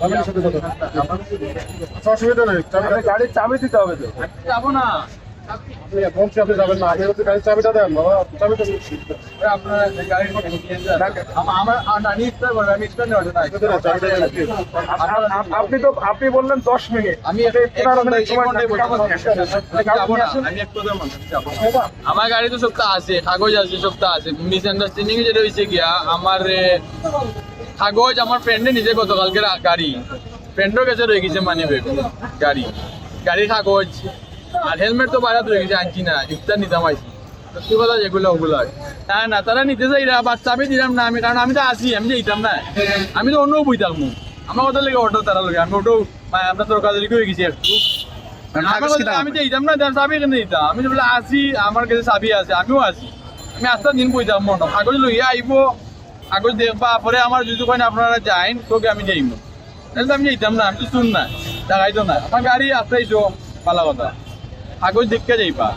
ফ্যামিলির সাথে কথা আচ্ছা, অসুবিধা নেই। গাড়ির চাবি দিতে হবে তো। যাব না। আপনি যাবেন না। হচ্ছে গাড়ির চাবিটা দেন বাবা। চাবিটা আপনার গাড়ির তো আপনি বললেন দশ মিনিট। আমি না। আমার গাড়ি তো সপ্তাহ আছে কাগজ আছে সপ্তাহ আছে। মিস আন্ডারস্ট্যান্ডিং যেটা হয়েছে গিয়া আমার কাগজ আমার ফ্রেন্ডে নিজে গতকালকে গাড়ি। ফ্রেন্ডের কাছে রয়ে গেছে মানি গাড়ি। গাড়ির কাগজ আর হেলমেট তো বাইরে রয়ে গেছে আনছি না ইফতার নিতাম আইছি। সত্যি কথা যেগুলো ওগুলো না না তারা নিতে চাই না বাচ্চা আমি দিলাম না আমি কারণ আমি তো আসি আমি যেতাম না। আমি তো অন্য বই থাকব আমার কথা লেগে অটো তারা লোক আমি ওটো আপনার তরকারি হয়ে গেছি একটু। আমি তো দিতাম না তার চাবি কেন দিতাম? আমি বলে আসি আমার কাছে চাবি আছে আমিও আছি। আমি আস্তে দিন বইতাম মনে কাগজ লইয়া আইব। কাগজ দেখবা পরে আমার যদি কয় আপনারা যাইন তোকে আমি যাইব তাহলে আমি যাইতাম না, আমি শুন না, দেখাইতো না। আমার গাড়ি আসাইছো পালা কথা কাগজ দেখতে যাইবা।